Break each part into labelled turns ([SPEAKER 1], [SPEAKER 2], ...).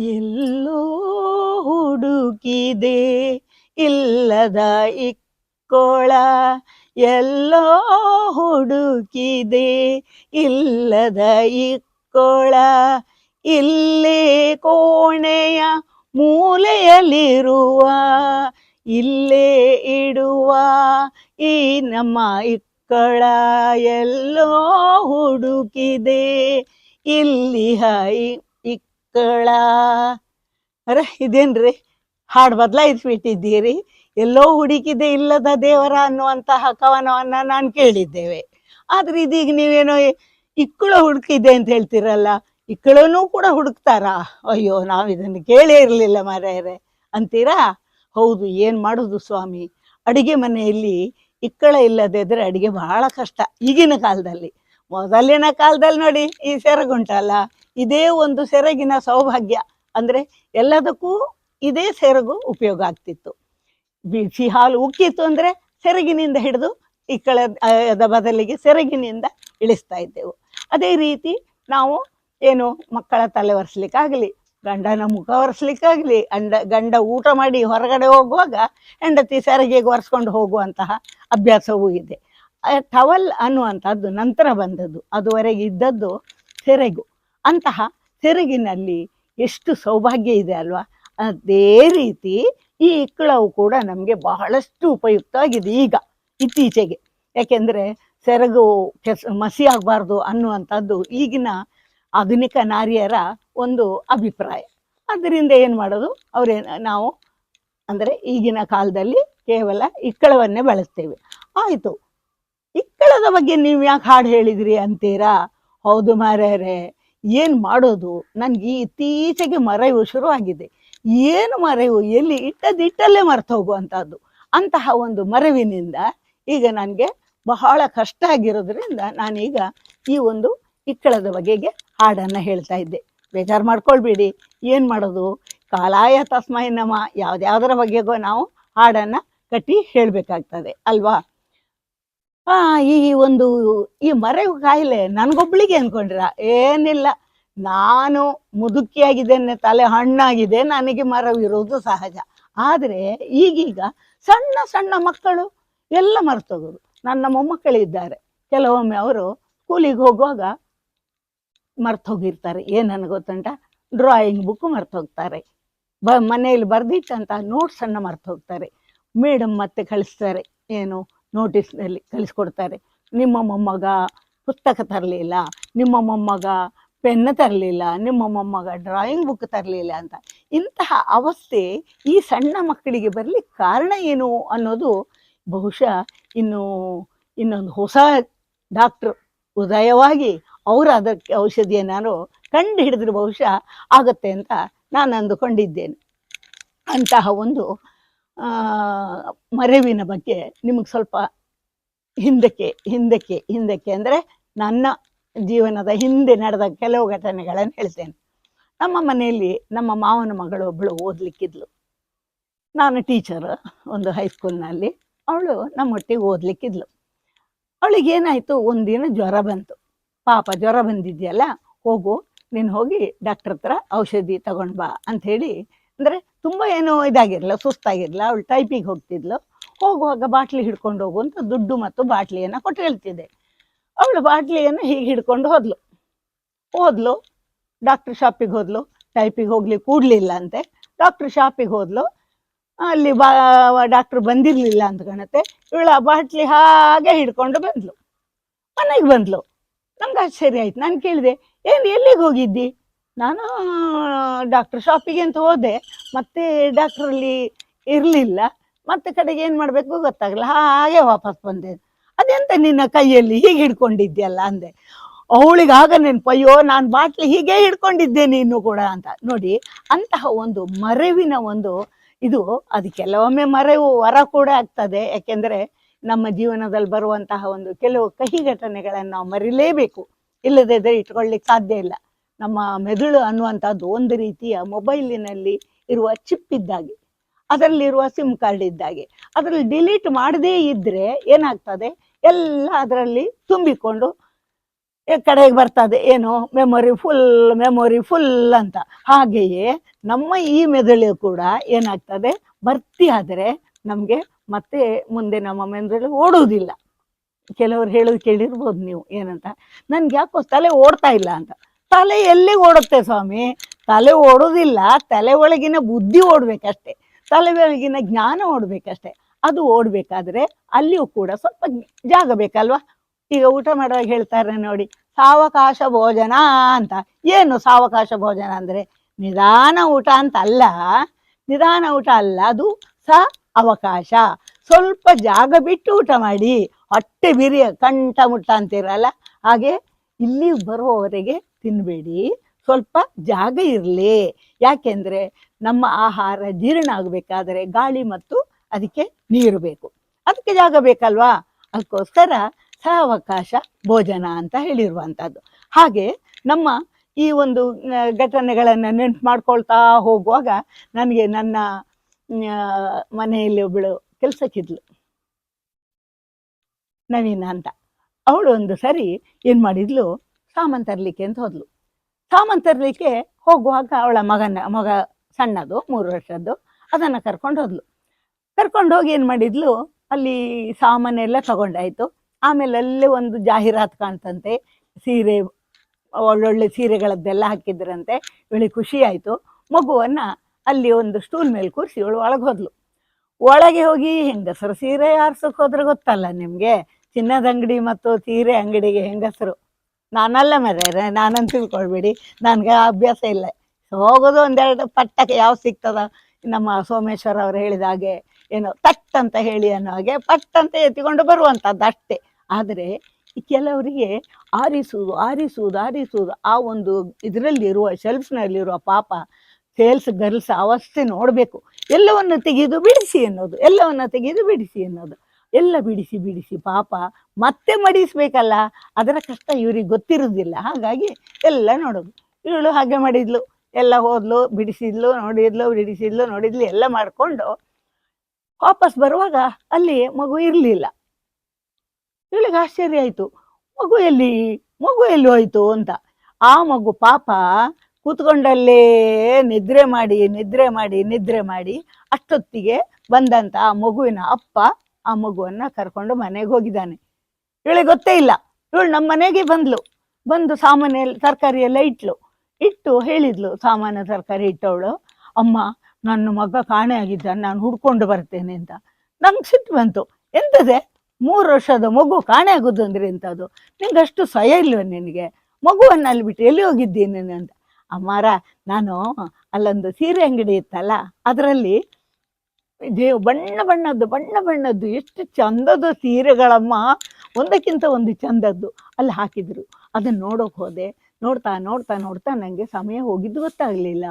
[SPEAKER 1] ಎಲ್ಲೋ ಹುಡುಕಿದೆ ಇಲ್ಲದ ಇಕ್ಕೋಳ. ಎಲ್ಲೋ ಹುಡುಕಿದೆ ಇಲ್ಲದ ಇಕ್ಕೋಳ. ಇಲ್ಲೇ ಕೋಣೆಯ ಮೂಲೆಯಲ್ಲಿರುವ, ಇಲ್ಲೇ ಇಡುವ ಈ ನಮ್ಮ ಇಕ್ಕಳ. ಎಲ್ಲೋ ಹುಡುಕಿದೆ ಇಲ್ಲಿ ಇ- ಇಕ್ಕಳ ಅರೆ, ಇದೇನ್ರಿ? ಹಾಡು ಬದಲಾಯಿಸ್ಬಿಟ್ಟಿದ್ದೀರಿ. ಎಲ್ಲೋ ಹುಡುಕಿದೆ ಇಲ್ಲದ ದೇವರ ಅನ್ನುವಂತಹ ಕವನವನ್ನ ನಾನು ಕೇಳಿದ್ದೇವೆ. ಆದ್ರೆ ಇದೀಗ ನೀವೇನೋ ಇಕ್ಕಳ ಹುಡುಕಿದೆ ಅಂತ ಹೇಳ್ತೀರಲ್ಲ ಇಕ್ಕಳನೂ ಕೂಡ ಹುಡುಕ್ತಾರಾ? ಅಯ್ಯೋ, ನಾವು ಇದನ್ನು ಕೇಳೇ ಇರಲಿಲ್ಲ ಮಾರಾಯರೆ ಅಂತೀರಾ? ಹೌದು, ಏನ್ ಮಾಡುದು ಸ್ವಾಮಿ? ಅಡಿಗೆ ಮನೆಯಲ್ಲಿ ಇಕ್ಕಳ ಇಲ್ಲದೇ ಇದ್ರೆ ಅಡಿಗೆ ಬಹಳ ಕಷ್ಟ ಈಗಿನ ಕಾಲದಲ್ಲಿ. ಮೊದಲಿನ ಕಾಲದಲ್ಲಿ ನೋಡಿ ಈ ಸೆರಗುಂಟಲ್ಲ ಇದೇ ಒಂದು ಸೆರಗಿನ ಸೌಭಾಗ್ಯ. ಅಂದ್ರೆ ಎಲ್ಲದಕ್ಕೂ ಇದೇ ಸೆರಗು ಉಪಯೋಗ ಆಗ್ತಿತ್ತು. ಬಿಸಿ ಹಾಲು ಉಕ್ಕಿತ್ತು ಅಂದ್ರೆ ಸೆರಗಿನಿಂದ ಹಿಡಿದು ಇಕ್ಕಳದ ಬದಲಿಗೆ ಸೆರಗಿನಿಂದ ಇಳಿಸ್ತಾ ಇದ್ದೆವು. ಅದೇ ರೀತಿ ನಾವು ಏನು ಮಕ್ಕಳ ತಲೆ ಒರೆಸ್ಲಿಕ್ಕಾಗಲಿ, ಗಂಡನ ಮುಖ ಒರೆಸ್ಲಿಕ್ಕಾಗಲಿ, ಅಂಡ ಗಂಡ ಊಟ ಮಾಡಿ ಹೊರಗಡೆ ಹೋಗುವಾಗ ಹೆಂಡತಿ ಸೆರಗಿಗೆ ಒರೆಸ್ಕೊಂಡು ಹೋಗುವಂತಹ ಅಭ್ಯಾಸವೂ ಇದೆ. ಟವಲ್ ಅನ್ನುವಂಥದ್ದು ನಂತರ ಬಂದದ್ದು, ಅದುವರೆಗೆ ಇದ್ದದ್ದು ಸೆರಗು. ಅಂತಹ ಸೆರಗಿನಲ್ಲಿ ಎಷ್ಟು ಸೌಭಾಗ್ಯ ಇದೆ ಅಲ್ವಾ? ಅದೇ ರೀತಿ ಈ ಇಕ್ಕಳವು ಕೂಡ ನಮಗೆ ಬಹಳಷ್ಟು ಉಪಯುಕ್ತವಾಗಿದೆ ಈಗ, ಇತ್ತೀಚೆಗೆ. ಯಾಕೆಂದರೆ ಸೆರಗು ಕೆಸ, ಮಸಿ ಆಗಬಾರ್ದು ಅನ್ನುವಂಥದ್ದು ಈಗಿನ ಆಧುನಿಕ ನಾರಿಯರ ಒಂದು ಅಭಿಪ್ರಾಯ. ಅದರಿಂದ ಏನು ಮಾಡೋದು? ಅವರೇ, ನಾವು, ಅಂದರೆ ಈಗಿನ ಕಾಲದಲ್ಲಿ ಕೇವಲ ಇಕ್ಕಳವನ್ನೇ ಬಳಸ್ತೇವೆ. ಆಯಿತು. ಇಕ್ಕಳದ ಬಗ್ಗೆ ನೀವು ಯಾಕೆ ಹಾಡು ಹೇಳಿದ್ರಿ ಅಂತೀರಾ? ಹೌದು ಮಾರ್ಯಾರೆ ಏನು ಮಾಡೋದು? ನನಗೆ ಇತ್ತೀಚೆಗೆ ಮರೆವು ಶುರುವಾಗಿದೆ. ಏನು ಮರೆವು? ಎಲ್ಲಿ ಇಟ್ಟದ್ದು ಇಟ್ಟಲ್ಲೇ ಮರ್ತು ಹೋಗುವಂಥದ್ದು ಅಂತಹ ಒಂದು ಮರವಿನಿಂದ ಈಗ ನನಗೆ ಬಹಳ ಕಷ್ಟ ಆಗಿರೋದ್ರಿಂದ ನಾನೀಗ ಈ ಒಂದು ಇಕ್ಕಳದ ಬಗೆಗೆ ಹಾಡನ್ನು ಹೇಳ್ತಾ ಇದ್ದೆ. ಬೇಜಾರು ಮಾಡ್ಕೊಳ್ಬೇಡಿ. ಏನು ಮಾಡೋದು? ಕಾಲಾಯ ತಸ್ಮೈ ನಮ. ಯಾವ್ದ್ಯಾವ್ದರ ಬಗೆಗೂ ನಾವು ಹಾಡನ್ನು ಕಟ್ಟಿ ಹೇಳಬೇಕಾಗ್ತದೆ. ಅಲ್ವಾ? ಆ, ಈ ಒಂದು, ಈ ಮರೆವು ಕಾಯಿಲೆ ನನ್ಗೊಬ್ಳಿಗೆ ಅನ್ಕೊಂಡ್ರ? ಏನಿಲ್ಲ. ನಾನು ಮುದುಕಿಯಾಗಿದ್ದೇನೆ, ತಲೆ ಹಣ್ಣಾಗಿದೆ, ನನಗೆ ಮರವು ಇರುವುದು ಸಹಜ. ಆದರೆ ಈಗೀಗ ಸಣ್ಣ ಸಣ್ಣ ಮಕ್ಕಳು ಎಲ್ಲ ಮರ್ತೋಗೋದು ನನ್ನ ಮೊಮ್ಮಕ್ಕಳಿದ್ದಾರೆ ಕೆಲವೊಮ್ಮೆ ಅವರು ಸ್ಕೂಲಿಗೆ ಹೋಗುವಾಗ ಮರ್ತೋಗಿರ್ತಾರೆ. ಏನನ್ನು ಗೊತ್ತುಂಟ? ಡ್ರಾಯಿಂಗ್ ಬುಕ್ ಮರ್ತೋಗ್ತಾರೆ. ಬ, ಮನೆಯಲ್ಲಿ ಬರೆದಿಟ್ಟಂತ ನೋಟ್ಸನ್ನು ಮರ್ತೋಗ್ತಾರೆ. ಮೇಡಮ್ ಮತ್ತೆ ಕಳಿಸ್ತಾರೆ. ಏನು? ನೋಟಿಸ್ನಲ್ಲಿ ಕಳಿಸ್ಕೊಡ್ತಾರೆ. ನಿಮ್ಮ ಮೊಮ್ಮಗ ಪುಸ್ತಕ ತರಲಿಲ್ಲ, ನಿಮ್ಮ ಮೊಮ್ಮಗ ಪೆನ್ ತರಲಿಲ್ಲ, ನಿಮ್ಮ ಮೊಮ್ಮಗ ಡ್ರಾಯಿಂಗ್ ಬುಕ್ ತರಲಿಲ್ಲ ಅಂತ. ಇಂತಹ ಅವಸ್ಥೆ ಈ ಸಣ್ಣ ಮಕ್ಕಳಿಗೆ ಬರಲಿಕ್ಕೆ ಕಾರಣ ಏನು ಅನ್ನೋದು ಬಹುಶಃ ಇನ್ನು ಇನ್ನೊಂದು ಹೊಸ ಡಾಕ್ಟ್ರು ಉದಯವಾಗಿ ಅವರು ಅದಕ್ಕೆ ಔಷಧಿಯನ್ನಾರು ಕಂಡು ಹಿಡಿದ್ರೆ ಬಹುಶಃ ಆಗುತ್ತೆ ಅಂತ ನಾನು ಅಂದುಕೊಂಡಿದ್ದೇನೆ. ಅಂತಹ ಒಂದು ಮರೆವಿನ ಬಗ್ಗೆ ನಿಮಗೆ ಸ್ವಲ್ಪ ಹಿಂದಕ್ಕೆ ಹಿಂದಕ್ಕೆ ಹಿಂದಕ್ಕೆ ಅಂದರೆ ನನ್ನ ಜೀವನದ ಹಿಂದೆ ನಡೆದ ಕೆಲವು ಘಟನೆಗಳನ್ನು ಹೇಳ್ತೇನೆ. ನಮ್ಮ ಮನೆಯಲ್ಲಿ ನಮ್ಮ ಮಾವನ ಮಗಳು ಒಬ್ಬಳು ಓದಲಿಕ್ಕಿದ್ಲು. ನಾನು ಟೀಚರ್ ಒಂದು ಹೈಸ್ಕೂಲ್ನಲ್ಲಿ ಅವಳು ನಮ್ಮೊಟ್ಟಿಗೆ ಓದಲಿಕ್ಕಿದ್ಲು. ಅವಳಿಗೇನಾಯಿತು ಒಂದಿನ ಜ್ವರ ಬಂತು. ಪಾಪ ಜ್ವರ ಬಂದಿದೆಯಲ್ಲ? ಹೋಗು, ನೀನು ಹೋಗಿ ಡಾಕ್ಟ್ರ್ ಹತ್ರ ಔಷಧಿ ತಗೊಂಡು ಬಾ ಅಂಥೇಳಿ ಅಂದರೆ ತುಂಬ ಏನು ಇದಾಗಿರಲಿಲ್ಲ, ಸುಸ್ತಾಗಿರಲಿಲ್ಲ, ಅವಳು ಟೈಪಿಗೆ ಹೋಗ್ತಿದ್ಲು. ಹೋಗುವಾಗ ಬಾಟ್ಲಿ ಹಿಡ್ಕೊಂಡು ಹೋಗುವಂತ ದುಡ್ಡು ಮತ್ತು ಬಾಟ್ಲಿಯನ್ನು ಕೊಟ್ಟು ಹೇಳ್ತಿದ್ದೆ. ಅವಳು ಬಾಟ್ಲಿಯನ್ನು ಹೀಗೆ ಹಿಡ್ಕೊಂಡು ಹೋದ್ಲು. ಹೋದ್ಲು, ಡಾಕ್ಟ್ರ್ ಶಾಪಿಗೆ ಹೋದ್ಲು. ಟೈಪಿಗೆ ಹೋಗ್ಲಿ ಕೂಡ್ಲಿಲ್ಲ ಅಂತೆ. ಡಾಕ್ಟ್ರ್ ಶಾಪಿಗೆ ಹೋದ್ಲು. ಅಲ್ಲಿ ಬಾ, ಡಾಕ್ಟ್ರ್ ಬಂದಿರಲಿಲ್ಲ ಅಂತ ಕಾಣುತ್ತೆ. ಇವಳು ಆ ಬಾಟ್ಲಿ ಹಾಗೆ ಹಿಡ್ಕೊಂಡು ಬಂದ್ಲು. ಮನೆಗೆ ಬಂದ್ಲು. ನಮ್ಗೆ ಆಶ್ಚರ್ಯ ಆಯ್ತು. ನಾನು ಕೇಳಿದೆ, ಏನು ಎಲ್ಲಿಗೆ ಹೋಗಿದ್ದಿ? ನಾನು ಡಾಕ್ಟ್ರ್ ಶಾಪಿಗೆ ಅಂತ ಹೋದೆ. ಮತ್ತೆ ಡಾಕ್ಟ್ರಲ್ಲಿ ಇರಲಿಲ್ಲ. ಮತ್ತೆ ಕಡೆಗೆ ಏನು ಮಾಡಬೇಕು ಗೊತ್ತಾಗಲ್ಲ ಹಾಗೆ ವಾಪಸ್ ಬಂದೆ. ಅದೆಂತ ನಿನ್ನ ಕೈಯಲ್ಲಿ ಹೀಗೆ ಹಿಡ್ಕೊಂಡಿದ್ಯಲ್ಲ ಅಂದೆ. ಅವಳಿಗೆ ಆಗ ನೆನಪು, ಅಯ್ಯೋ, ನಾನು ಬಾಟ್ಲಿ ಹೀಗೆ ಹಿಡ್ಕೊಂಡಿದ್ದೆ ನೀನು ಕೂಡ ಅಂತ. ನೋಡಿ, ಅಂತಹ ಒಂದು ಮರವಿನ ಒಂದು ಇದು, ಅದು ಕೆಲವೊಮ್ಮೆ ಮರೆವು ವರ ಕೂಡ ಆಗ್ತದೆ. ಯಾಕೆಂದರೆ ನಮ್ಮ ಜೀವನದಲ್ಲಿ ಬರುವಂತಹ ಒಂದು ಕೆಲವು ಕಹಿ ಘಟನೆಗಳನ್ನು ನಾವು ಮರಿಲೇಬೇಕು. ಇಲ್ಲದಿದ್ದರೆ ಇಟ್ಕೊಳ್ಳಿಕ್ಕೆ ಸಾಧ್ಯ ಇಲ್ಲ. ನಮ್ಮ ಮೆದುಳು ಅನ್ನುವಂಥದ್ದು ಒಂದು ರೀತಿಯ ಮೊಬೈಲಿನಲ್ಲಿ ಇರುವ ಚಿಪ್ ಇದ್ದಾಗೆ, ಅದರಲ್ಲಿರುವ ಸಿಮ್ ಕಾರ್ಡ್ ಇದ್ದಾಗೆ, ಅದರಲ್ಲಿ ಡಿಲೀಟ್ ಮಾಡದೇ ಇದ್ದರೆ ಏನಾಗ್ತದೆ? ಎಲ್ಲ ಅದರಲ್ಲಿ ತುಂಬಿಕೊಂಡು ಕಡೆಗೆ ಬರ್ತದೆ, ಏನು ಮೆಮೊರಿ ಫುಲ್ ಮೆಮೊರಿ ಫುಲ್ ಅಂತ. ಹಾಗೆಯೇ ನಮ್ಮ ಈ ಮೆದುಳು ಕೂಡ ಏನಾಗ್ತದೆ? ಭರ್ತಿ ಆದರೆ ನಮಗೆ ಮತ್ತೆ ಮುಂದೆ ನಮ್ಮ ಮೆದುಳು ಓಡುವುದಿಲ್ಲ. ಕೆಲವರು ಹೇಳೋದು ಕೇಳಿರ್ಬೋದು ನೀವು ಏನಂತ. ನನ್ಗೆ ಯಾಕೋ ತಲೆ ಓಡ್ತಾ ಇಲ್ಲ ಅಂತ. ತಲೆ ಎಲ್ಲಿ ಓಡುತ್ತೆ ಸ್ವಾಮಿ? ತಲೆ ಓಡೋದಿಲ್ಲ, ತಲೆ ಒಳಗಿನ ಬುದ್ಧಿ ಓಡ್ಬೇಕಷ್ಟೆ. ತಲೆ ಒಳಗಿನ ಜ್ಞಾನ ಓಡ್ಬೇಕಷ್ಟೆ. ಅದು ಓಡ್ಬೇಕಾದ್ರೆ ಅಲ್ಲಿಯೂ ಕೂಡ ಸ್ವಲ್ಪ ಜಾಗ ಬೇಕಲ್ವಾ? ಈಗ ಊಟ ಮಾಡುವಾಗ ಹೇಳ್ತಾರೆ ನೋಡಿ, ಸಾವಕಾಶ ಭೋಜನ ಅಂತ. ಏನು ಸಾವಕಾಶ ಭೋಜನ ಅಂದ್ರೆ? ನಿಧಾನ ಊಟ ಅಂತ ಅಲ್ಲ ನಿಧಾನ ಊಟ ಅಲ್ಲ, ಅದು ಸ ಅವಕಾಶ. ಸ್ವಲ್ಪ ಜಾಗ ಬಿಟ್ಟು ಊಟ ಮಾಡಿ, ಹೊಟ್ಟೆ ಬಿರಿಯ ಕಂಠ ಮುಟ್ಟ ಅಂತಿರಲ್ಲ, ಹಾಗೆ ಇಲ್ಲಿ ಬರುವವರೆಗೆ ತಿನ್ನಬೇಡಿ ಸ್ವಲ್ಪ ಜಾಗ ಇರಲಿ. ಯಾಕೆಂದ್ರೆ ನಮ್ಮ ಆಹಾರ ಜೀರ್ಣ ಆಗಬೇಕಾದ್ರೆ ಗಾಳಿ ಮತ್ತು ಅದಕ್ಕೆ ನೀರು ಬೇಕು. ಅದಕ್ಕೆ ಜಾಗ ಬೇಕಲ್ವಾ? ಅದಕ್ಕೋಸ್ಕರ ಸಹವಕಾಶ ಭೋಜನ ಅಂತ ಹೇಳಿರುವಂಥದ್ದು. ಹಾಗೆ ನಮ್ಮ ಈ ಒಂದು ಘಟನೆಗಳನ್ನು ನೆನ್ಪು ಮಾಡ್ಕೊಳ್ತಾ ಹೋಗುವಾಗ ನನಗೆ ನನ್ನ ಮನೆಯಲ್ಲಿ ಒಬ್ಬಳು ಕೆಲಸಕ್ಕಿದ್ಲು. ನವೀನ ಅಂತ. ಅವಳು ಒಂದು ಸರಿ ಏನು ಮಾಡಿದ್ಲು? ಸಾಮಾನು ತರಲಿಕ್ಕೆ ಅಂತ ಹೋದ್ಲು. ಸಾಮಾನು ತರಲಿಕ್ಕೆ ಹೋಗುವಾಗ ಅವಳ ಮಗನ, ಮಗ ಸಣ್ಣದು, ಮೂರು ವರ್ಷದ್ದು, ಅದನ್ನು ಕರ್ಕೊಂಡು ಹೋದ್ಲು. ಕರ್ಕೊಂಡು ಹೋಗಿ ಏನು ಮಾಡಿದ್ಲು? ಅಲ್ಲಿ ಸಾಮಾನೆಲ್ಲ ತಗೊಂಡಾಯ್ತು. ಆಮೇಲೆ ಅಲ್ಲೇ ಒಂದು ಜಾಹೀರಾತು ಕಾಣ್ತಂತೆ. ಸೀರೆ, ಒಳ್ಳೊಳ್ಳೆ ಸೀರೆಗಳದ್ದೆಲ್ಲ ಹಾಕಿದ್ರಂತೆ. ಇವಳಿ ಖುಷಿ ಆಯಿತು. ಮಗುವನ್ನು ಅಲ್ಲಿ ಒಂದು ಸ್ಟೂಲ್ ಮೇಲೆ ಕೂರಿಸಿ ಇವಳು ಒಳಗೆ ಹೋದ್ಲು. ಒಳಗೆ ಹೋಗಿ ಹೆಂಗಸರು ಸೀರೆ ಆರ್ಸಕ್ಕೆ ಹೋದ್ರೆ ಗೊತ್ತಲ್ಲ ನಿಮಗೆ? ಚಿನ್ನದ ಅಂಗಡಿ ಮತ್ತು ಸೀರೆ ಅಂಗಡಿಗೆ ಹೆಂಗಸರು. ನಾನಲ್ಲ ಮರ್ಯಾರೆ ನಾನಂತ ತಿಳ್ಕೊಳ್ಬೇಡಿ. ನನಗೆ ಅಭ್ಯಾಸ ಇಲ್ಲ. ಹೋಗೋದು ಒಂದೆರಡು ಪಟ್ಟಕ್ಕೆ ಯಾವ ಸಿಗ್ತದ? ನಮ್ಮ ಸೋಮೇಶ್ವರ ಅವರು ಹೇಳಿದ ಹಾಗೆ ಏನೋ ತಟ್ ಅಂತ ಹೇಳಿ ಅನ್ನೋ ಹಾಗೆ ಪಟ್ ಅಂತ ಎತ್ತಿಕೊಂಡು ಬರುವಂಥದ್ದು ಅಷ್ಟೇ. ಆದರೆ ಕೆಲವರಿಗೆ ಆರಿಸುವುದು ಆರಿಸುವುದು ಆರಿಸುವುದು ಆ ಒಂದು ಇದರಲ್ಲಿರುವ ಶೆಲ್ಫ್ನಲ್ಲಿರುವ ಪಾಪ ಸೇಲ್ಸ್ ಗರ್ಲ್ಸ್ ಅವಸ್ಥೆ ನೋಡಬೇಕು. ಎಲ್ಲವನ್ನು ತೆಗೆದು ಬಿಡಿಸಿ ಅನ್ನೋದು ಎಲ್ಲವನ್ನು ತೆಗೆದು ಬಿಡಿಸಿ ಅನ್ನೋದು ಎಲ್ಲ ಬಿಡಿಸಿ ಬಿಡಿಸಿ ಪಾಪ ಮತ್ತೆ ಮಡಿಸ್ಬೇಕಲ್ಲ, ಅದರ ಕಷ್ಟ ಇವ್ರಿಗೆ ಗೊತ್ತಿರೋದಿಲ್ಲ. ಹಾಗಾಗಿ ಎಲ್ಲ ನೋಡೋದು. ಇವಳು ಹಾಗೆ ಮಾಡಿದ್ಲು, ಎಲ್ಲ ಹೋದ್ಲು, ಬಿಡಿಸಿದ್ಲು, ನೋಡಿದ್ಲು ಬಿಡಿಸಿದ್ಲು, ನೋಡಿದ್ಲು, ಎಲ್ಲ ಮಾಡಿಕೊಂಡು ವಾಪಸ್ ಬರುವಾಗ ಅಲ್ಲಿ ಮಗು ಇರಲಿಲ್ಲ. ಇವಳಿಗೆ ಆಶ್ಚರ್ಯ ಆಯಿತು. ಮಗು ಎಲ್ಲಿ? ಮಗು ಎಲ್ಲಿ ಹೋಯ್ತು ಅಂತ. ಆ ಮಗು ಪಾಪ ಕೂತ್ಕೊಂಡಲ್ಲೇ ನಿದ್ರೆ ಮಾಡಿ ನಿದ್ರೆ ಮಾಡಿ ನಿದ್ರೆ ಮಾಡಿ ಅಷ್ಟೊತ್ತಿಗೆ ಬಂದಂತ ಆ ಮಗುವಿನ ಅಪ್ಪ ಆ ಮಗುವನ್ನ ಕರ್ಕೊಂಡು ಮನೆಗೆ ಹೋಗಿದ್ದಾನೆ. ಇವಳಿಗೆ ಗೊತ್ತೇ ಇಲ್ಲ. ಇವಳು ನಮ್ಮ ಮನೆಗೆ ಬಂದ್ಲು. ಬಂದು ಸಾಮಾನ್ಯ ತರಕಾರಿ ಎಲ್ಲ ಇಟ್ಲು. ಇಟ್ಟು ಹೇಳಿದ್ಲು ಸಾಮಾನ್ಯ ತರಕಾರಿ ಇಟ್ಟವಳು, ಅಮ್ಮ, ನನ್ನ ಮಗ ಕಾಣೆ ಆಗಿದ್ದ ನಾನು ಹುಡ್ಕೊಂಡು ಬರ್ತೇನೆ ಅಂತ. ನಂಗೆ ಸಿಟ್ಟು ಬಂತು. ಎಂತದೆ? ಮೂರು ವರ್ಷದ ಮಗು ಕಾಣೆ ಆಗೋದು ಅಂದ್ರೆ ಎಂಥದ್ದು ನಿಂಗೆ ಅಷ್ಟು ಸಯ ಇಲ್ವ ನಿನಗೆ? ಮಗುವನ್ನು ಅಲ್ಲಿ ಬಿಟ್ಟು ಎಲ್ಲಿ ಹೋಗಿದ್ದೀನಿ ಅಂತ. ಅಮ್ಮಾರ, ನಾನು ಅಲ್ಲೊಂದು ಸೀರೆ ಅಂಗಡಿ ಇತ್ತಲ್ಲ, ಅದರಲ್ಲಿ ದೇವ್ ಬಣ್ಣ ಬಣ್ಣದ್ದು ಬಣ್ಣ ಬಣ್ಣದ್ದು, ಎಷ್ಟು ಚಂದದ ಸೀರೆಗಳಮ್ಮ. ಒಂದಕ್ಕಿಂತ ಒಂದು ಚಂದದ್ದು ಅಲ್ಲಿ ಹಾಕಿದ್ರು. ಅದನ್ನ ನೋಡೋಕೆ ಹೋದೆ. ನೋಡ್ತಾ ನೋಡ್ತಾ ನೋಡ್ತಾ ನನಗೆ ಸಮಯ ಹೋಗಿದ್ದು ಗೊತ್ತಾಗಲಿಲ್ಲ.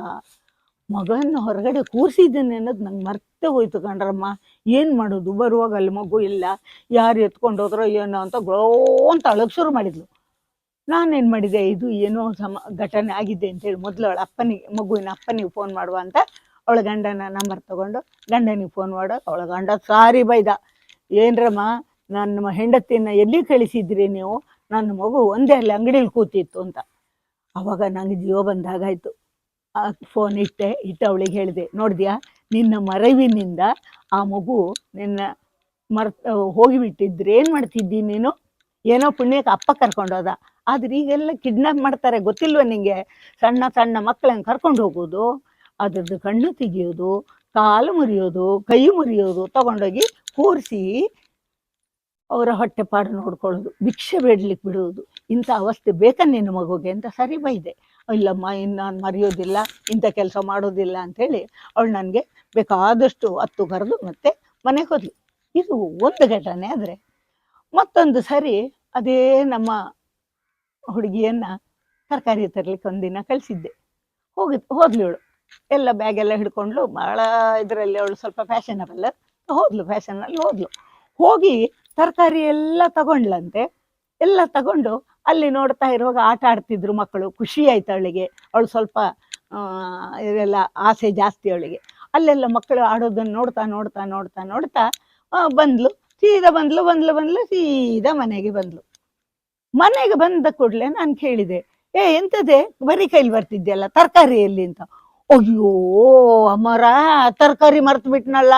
[SPEAKER 1] ಮಗನ ಹೊರಗಡೆ ಕೂರಿಸಿದ್ದೇನೆ ಅನ್ನೋದು ನಂಗೆ ಮರ್ತೇ ಹೋಯ್ತು ಕಣ್ರಮ್ಮ. ಏನು ಮಾಡೋದು? ಬರುವಾಗ ಅಲ್ಲಿ ಮಗು ಇಲ್ಲ. ಯಾರು ಎತ್ಕೊಂಡು ಹೋದ್ರೋ ಏನೋ ಅಂತ ಗ್ಲೋ ಅಂತ ಅಳಗ್ ಶುರು ಮಾಡಿದ್ಲು. ನಾನೇನು ಮಾಡಿದೆ? ಇದು ಏನೋ ಸಮ ಘಟನೆ ಆಗಿದೆ ಅಂತೇಳಿ ಮೊದಲು ಅವಳ ಅಪ್ಪನಿಗೆ, ಮಗುವಿನ ಅಪ್ಪನಿಗೆ ಫೋನ್ ಮಾಡುವ ಅಂತ ಅವಳ ಗಂಡನ ನಂಬರ್ ತಗೊಂಡು, ಗಂಡನಿಗೆ ಫೋನ್ ಮಾಡೋ, ಅವಳ ಗಂಡ ಸಾರಿ ಬೈದ. ಏನ್ರಮ್ಮ ನನ್ನ ಹೆಂಡತಿನ ಎಲ್ಲಿ ಕಳಿಸಿದ್ರಿ ನೀವು? ನನ್ನ ಮಗು ಒಂದೇ ಅಲ್ಲಿ ಅಂಗಡಿಯಲ್ಲಿ ಕೂತಿತ್ತು ಅಂತ. ಅವಾಗ ನಂಗೆ ಜೀವ ಬಂದಾಗಾಯ್ತು ಫೋನ್ ಇಟ್ಟೆ, ಇಟ್ಟು ಅವಳಿಗೆ ಹೇಳಿದೆ, ನೋಡಿದ್ಯಾ, ನಿನ್ನ ಮರವಿನಿಂದ ಆ ಮಗು ನಿನ್ನ ಮರ್ತ ಹೋಗಿಬಿಟ್ಟಿದ್ರೆ ಏನು ಮಾಡ್ತಿದ್ದಿ ನೀನು? ಏನೋ ಪುಣ್ಯಕ್ಕೆ ಅಪ್ಪ ಕರ್ಕೊಂಡೋದ ಆದ್ರೆ ಈಗೆಲ್ಲ ಕಿಡ್ನಾಪ್ ಮಾಡ್ತಾರೆ, ಗೊತ್ತಿಲ್ವ ನಿಂಗೆ? ಸಣ್ಣ ಸಣ್ಣ ಮಕ್ಕಳನ್ನ ಕರ್ಕೊಂಡು ಹೋಗೋದು? ಅದ್ರದ್ದು ಕಣ್ಣು ತೆಗೆಯೋದು, ಕಾಲು ಮುರಿಯೋದು, ಕೈ ಮುರಿಯೋದು ತಗೊಂಡೋಗಿ ಕೂರಿಸಿ ಅವರ ಹೊಟ್ಟೆಪಾಡು ನೋಡ್ಕೊಳ್ಳೋದು, ಭಿಕ್ಷೆ ಬೇಡ್ಲಿಕ್ಕೆ ಬಿಡುವುದು ಇಂಥ ಅವಸ್ಥೆ ಬೇಕಾ ನಿನ್ನ ಮಗುಗೆ ಅಂತ ಸರಿ ಬೈದೆ. ಇಲ್ಲಮ್ಮ, ಇನ್ನು ನಾನು ಮರೆಯೋದಿಲ್ಲ, ಇಂಥ ಕೆಲಸ ಮಾಡೋದಿಲ್ಲ ಅಂಥೇಳಿ ಅವಳು ನನಗೆ ಬೇಕಾದಷ್ಟು ಹತ್ತು ಕರೆದು ಮತ್ತೆ ಮನೆಗೆ ಹೋದ್ಲು. ಇದು ಒಂದು ಘಟನೆ ಆದರೆ ಮತ್ತೊಂದು ಸರಿ ಅದೇ ನಮ್ಮ ಹುಡುಗಿಯನ್ನ ತರಕಾರಿ ತರಲಿಕ್ಕೆ ಒಂದಿನ ಕಳಿಸಿದ್ದೆ. ಹೋಗಿ ಹೋದ್ಲು ಎಲ್ಲ ಬ್ಯಾಗ್ ಎಲ್ಲ ಹಿಡ್ಕೊಂಡ್ಲು ಭಾಳ ಇದರಲ್ಲಿ ಅವಳು ಸ್ವಲ್ಪ ಫ್ಯಾಷನಬಲ್ ಹೋದ್ಲು ಫ್ಯಾಷನಲ್ಲಿ ಹೋದ್ಲು. ಹೋಗಿ ತರಕಾರಿ ಎಲ್ಲ ತಗೊಂಡ್ಲಂತೆ ಎಲ್ಲ ತಗೊಂಡು ಅಲ್ಲಿ ನೋಡ್ತಾ ಇರುವಾಗ ಆಟ ಆಡ್ತಿದ್ರು ಮಕ್ಕಳು. ಖುಷಿ ಆಯ್ತು ಅವಳಿಗೆ. ಅವಳು ಸ್ವಲ್ಪ ಇದೆಲ್ಲ ಆಸೆ ಜಾಸ್ತಿ ಅವಳಿಗೆ. ಅಲ್ಲೆಲ್ಲ ಮಕ್ಕಳು ಆಡೋದನ್ನು ನೋಡ್ತಾ ನೋಡ್ತಾ ನೋಡ್ತಾ ನೋಡ್ತಾ ಬಂದ್ಲು. ಸೀದಾ ಬಂದ್ಲು ಬಂದ್ಲು ಬಂದ್ಲು, ಸೀದಾ ಮನೆಗೆ ಬಂದ್ಲು. ಮನೆಗೆ ಬಂದ ಕೂಡಲೇ ನಾನು ಕೇಳಿದೆ, ಏ, ಎಂತದೆ? ಬರೀ ಕೈಲಿ ತರಕಾರಿ ಎಲ್ಲಿ? ಅಂತ. ಅಯ್ಯೋ ಅಮರ ತರಕಾರಿ ಮರ್ತು ಬಿಟ್ನಲ್ಲ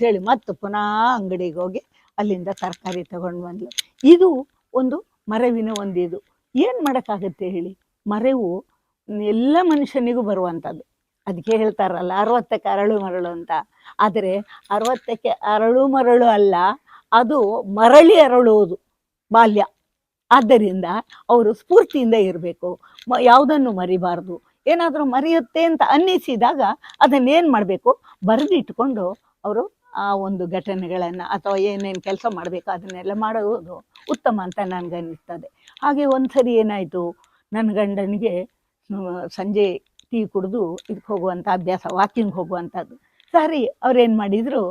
[SPEAKER 1] ಹೇಳಿ ಮತ್ತೆ ಪುನಃ ಅಂಗಡಿಗೆ ಹೋಗಿ ಅಲ್ಲಿಂದ ತರಕಾರಿ ತಗೊಂಡು ಬಂದ್ಲು. ಇದು ಒಂದು ಮರವಿನ ಒಂದು ಇದು. ಏನು ಮಾಡೋಕ್ಕಾಗತ್ತೆ ಹೇಳಿ? ಮರೆವು ಎಲ್ಲ ಮನುಷ್ಯನಿಗೂ ಬರುವಂಥದ್ದು. ಅದಕ್ಕೆ ಹೇಳ್ತಾರಲ್ಲ, ಅರವತ್ತಕ್ಕೆ ಅರಳು ಮರಳು ಅಂತ. ಆದರೆ ಅರವತ್ತಕ್ಕೆ ಅರಳು ಮರಳು ಅಲ್ಲ, ಅದು ಮರಳಿ ಅರಳುವುದು ಬಾಲ್ಯ. ಆದ್ದರಿಂದ ಅವರು ಸ್ಫೂರ್ತಿಯಿಂದ ಇರಬೇಕು. ಯಾವುದನ್ನು ಮರಿಬಾರ್ದು? ಏನಾದರೂ ಮರೆಯುತ್ತೆ ಅಂತ ಅನ್ನಿಸಿದಾಗ ಅದನ್ನೇನು ಮಾಡಬೇಕು? ಬರೆದಿಟ್ಕೊಂಡು ಅವರು ಆ ಒಂದು ಘಟನೆಗಳನ್ನು ಅಥವಾ ಏನೇನು ಕೆಲಸ ಮಾಡಬೇಕು ಅದನ್ನೆಲ್ಲ ಮಾಡುವುದು ಉತ್ತಮ ಅಂತ ನನಗನ್ನಿಸ್ತದೆ. ಹಾಗೆ ಒಂದು ಸರಿ ಏನಾಯಿತು? ನನ್ನ ಗಂಡನಿಗೆ ಸಂಜೆ ಟೀ ಕುಡಿದು ಇದಕ್ಕೆ ಹೋಗುವಂಥ ಅಭ್ಯಾಸ ವಾಕಿಂಗ್ ಹೋಗುವಂಥದ್ದು ಸರಿ ಅವ್ರೇನು ಮಾಡಿದರು?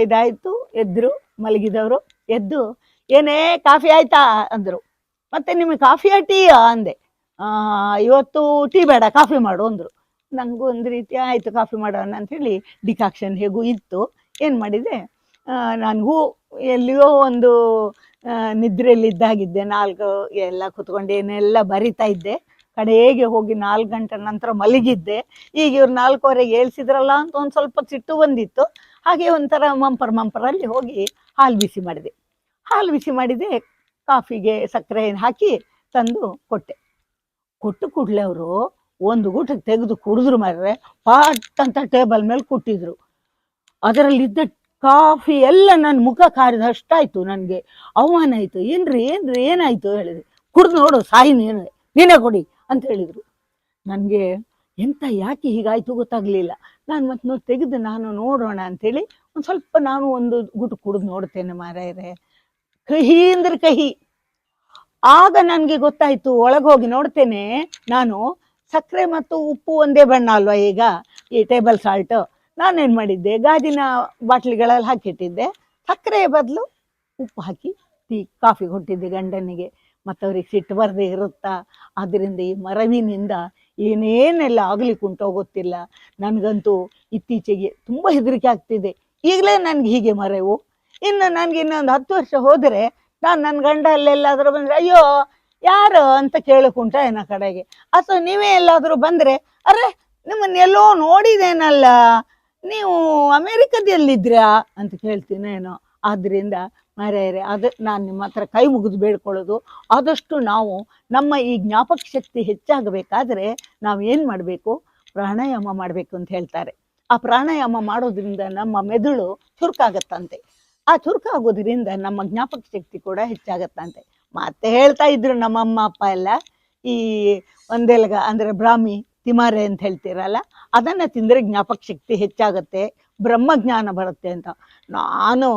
[SPEAKER 1] ಇದಾಯಿತು ಎದ್ದರು ಮಲಗಿದವರು ಎದ್ದು ಏನೇ ಕಾಫಿ ಆಯ್ತಾ? ಅಂದರು. ಮತ್ತೆ ನಿಮಗೆ ಕಾಫಿಯಾ ಟೀಯಾ? ಅಂದೆ. "ಆ, ಇವತ್ತು ಟೀ ಬೇಡ, ಕಾಫಿ ಮಾಡು ಅಂದರು. ನನಗೂ ಒಂದು ರೀತಿ ಆಯಿತು, ಕಾಫಿ ಮಾಡೋಣ ಅಂಥೇಳಿ ಡಿಕಾಕ್ಷನ್ ಹೇಗೂ ಇತ್ತು. ಏನು ಮಾಡಿದೆ ನನಗೂ ಎಲ್ಲಿಯೋ ಒಂದು ನಿದ್ರೆಯಲ್ಲಿದ್ದಾಗಿದ್ದೆ ನಾಲ್ಕು ಎಲ್ಲ ಕುತ್ಕೊಂಡು, ಏನೆಲ್ಲ ಬರಿತಾ ಇದ್ದೆ. ಕಡೆಗೆ ಹೋಗಿ ನಾಲ್ಕು ಗಂಟೆ ನಂತರ ಮಲಗಿದ್ದೆ. ಈಗ ಇವ್ರು ನಾಲ್ಕುವರೆಗೆ ಏಳ್ಸಿದ್ರಲ್ಲ ಅಂತ ಒಂದು ಸ್ವಲ್ಪ ಸಿಟ್ಟು ಬಂದಿತ್ತು. ಹಾಗೆ ಒಂಥರ ಮಂಪರ್ ಮಂಪರಲ್ಲಿ ಹೋಗಿ ಹಾಲು ಬಿಸಿ ಮಾಡಿದೆ. ಹಾಲು ಬಿಸಿ ಮಾಡಿದೆ, ಕಾಫಿಗೆ ಸಕ್ಕರೆ ಹಾಕಿ ತಂದು ಕೊಟ್ಟೆ. ಕೊಟ್ಟು ಕೂಡಲೇ ಅವರು ಒಂದು ಗೂಟಕ್ಕೆ ತೆಗೆದು ಕುಡಿದ್ರು ಮಾರ್ರೆ, ಪಾಟ್ ಅಂತ ಟೇಬಲ್ ಮೇಲೆ ಕೊಟ್ಟಿದ್ರು. ಅದರಲ್ಲಿದ್ದ ಕಾಫಿ ಎಲ್ಲ ನನ್ನ ಮುಖ ಕಾರಿದಷ್ಟಾಯ್ತು ನನಗೆ. ಅವಮಾನ ಆಯಿತು ಏನ್ರಿ ಏನ್ರಿ, ಏನಾಯ್ತು ಹೇಳಿದೆ. ಕುಡಿದು ನೋಡು, ಸಾಯಿ ನೀನು, ನೀನೇ ಕೊಡಿ ಅಂತ ಹೇಳಿದರು. ನನಗೆ ಎಂತ, ಯಾಕೆ ಹೀಗಾಯ್ತು ಗೊತ್ತಾಗಲಿಲ್ಲ. ನಾನು ಮತ್ತೆ ನೋಡಿ, ತೆಗೆದು ನಾನು ನೋಡೋಣ ಅಂತೇಳಿ ಒಂದು ಸ್ವಲ್ಪ ನಾನು ಒಂದು ಗುಟ್ಟು ಕುಡಿದು ನೋಡ್ತೇನೆ ಮಾರಾಯರೆ ಕಹಿ ಅಂದ್ರೆ ಕಹಿ. ಆಗ ನನಗೆ ಗೊತ್ತಾಯ್ತು, ಒಳಗೆ ಹೋಗಿ ನೋಡ್ತೇನೆ ನಾನು ಸಕ್ಕರೆ ಮತ್ತು ಉಪ್ಪು ಒಂದೇ ಬಣ್ಣ ಅಲ್ವಾ ಈಗ, ಈ ಟೇಬಲ್ ಸಾಲ್ಟ್ ನಾನೇನು ಮಾಡಿದ್ದೆ, ಗಾಜಿನ ಬಾಟ್ಲಿಗಳಲ್ಲಿ ಹಾಕಿಟ್ಟಿದ್ದೆ. ಸಕ್ಕರೆಯ ಬದಲು ಉಪ್ಪು ಹಾಕಿ ಟೀ, ಕಾಫಿ ಕೊಟ್ಟಿದ್ದೆ ಗಂಡನಿಗೆ. ಮತ್ತವ್ರಿಗೆ ಸಿಟ್ಟು ಬರದೇ ಇರುತ್ತಾ? ಅದರಿಂದ ಈ ಮರವಿನಿಂದ ಏನೇನೆಲ್ಲ ಆಗ್ಲಿಕ್ಕೆ ಉಂಟೋ ಗೊತ್ತಿಲ್ಲ. ನನಗಂತೂ ಇತ್ತೀಚೆಗೆ ತುಂಬ ಹೆದರಿಕೆ ಆಗ್ತಿದೆ. ಈಗಲೇ ನನಗೆ ಹೀಗೆ ಮರೆವು. ಇನ್ನು ನನಗೆ ಇನ್ನೊಂದು ಹತ್ತು ವರ್ಷ ಹೋದರೆ ನಾನು ನನ್ನ ಗಂಡ ಅಲ್ಲೆಲ್ಲಾದರೂ ಬಂದರೆ, ಅಯ್ಯೋ, ಯಾರು? ಅಂತ ಕೇಳಕುಂಟ ಏನ ಕಡೆಗೆ. ಅಥವಾ ನೀವೇ ಎಲ್ಲಾದರೂ ಬಂದರೆ, ಅರೆ ನಿಮ್ಮನ್ನೆಲ್ಲೋ ನೋಡಿದೇನಲ್ಲ? ನೀವು ಅಮೇರಿಕದಲ್ಲಿದ್ರಾ ಅಂತ ಕೇಳ್ತೀನೇನೋ ಆದ್ದರಿಂದ ಮರೆಯರೆ, ಅದು ನಾನು ನಿಮ್ಮ ಹತ್ರ ಕೈ ಮುಗಿದು ಬೇಡ್ಕೊಳ್ಳೋದು. ಆದಷ್ಟು ನಾವು ನಮ್ಮ ಈ ಜ್ಞಾಪಕ ಶಕ್ತಿ ಹೆಚ್ಚಾಗಬೇಕಾದ್ರೆ ನಾವು ಏನು ಮಾಡಬೇಕು? ಪ್ರಾಣಾಯಾಮ ಮಾಡಬೇಕು ಅಂತ ಹೇಳ್ತಾರೆ. ಆ ಪ್ರಾಣಾಯಾಮ ಮಾಡೋದ್ರಿಂದ ನಮ್ಮ ಮೆದುಳು ಚುರುಕಾಗತ್ತಂತೆ. ಆ ಚುರುಕಾಗೋದ್ರಿಂದ ನಮ್ಮ ಜ್ಞಾಪಕ ಶಕ್ತಿ ಕೂಡ ಹೆಚ್ಚಾಗತ್ತಂತೆ. ಮತ್ತೆ ಹೇಳ್ತಾ ಇದ್ರು ನಮ್ಮ ಅಮ್ಮ, ಅಪ್ಪ ಎಲ್ಲ, ಈ ಒಂದೆಲ್ಗ ಅಂದರೆ ಬ್ರಾಹ್ಮಿ, ತಿಮಾರೆ ಅಂತ ಹೇಳ್ತೀರಲ್ಲ, ಅದನ್ನು ತಿಂದರೆ ಜ್ಞಾಪಕ ಶಕ್ತಿ ಹೆಚ್ಚಾಗತ್ತೆ, ಬ್ರಹ್ಮಜ್ಞಾನ ಬರುತ್ತೆ ಅಂತ. ನಾನು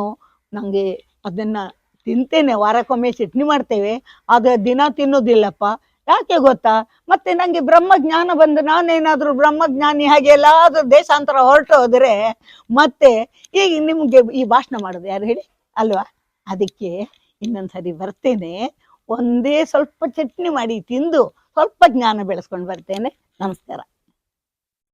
[SPEAKER 1] ನನಗೆ ಅದನ್ನು ತಿಂತೇನೆ, ವಾರಕ್ಕೊಮ್ಮೆ ಚಟ್ನಿ ಮಾಡ್ತೇವೆ, ಆದರೆ ದಿನ ತಿನ್ನೋದಿಲ್ಲಪ್ಪ. ಯಾಕೆ ಗೊತ್ತಾ? ಮತ್ತೆ ನನಗೆ ಬ್ರಹ್ಮಜ್ಞಾನ ಬಂದು ನಾನೇನಾದ್ರೂ ಬ್ರಹ್ಮಜ್ಞಾನಿ ಹಾಗೆ ಎಲ್ಲಾದ್ರೂ ದೇಶಾಂತರ ಹೊರಟು ಹೋದರೆ ಮತ್ತೆ ಈಗ ನಿಮ್ಗೆ ಈ ಭಾಷಣ ಮಾಡೋದು ಯಾರು ಹೇಳಿ? ಅಲ್ವಾ? ಅದಕ್ಕೆ ಇನ್ನೊಂದ್ಸರಿ ಬರ್ತೇನೆ. ಒಂದೇ ಸ್ವಲ್ಪ ಚಟ್ನಿ ಮಾಡಿ ತಿಂದು ಸ್ವಲ್ಪ ಜ್ಞಾನ ಬೆಳೆಸ್ಕೊಂಡು ಬರ್ತೇನೆ. ನಮಸ್ಕಾರ.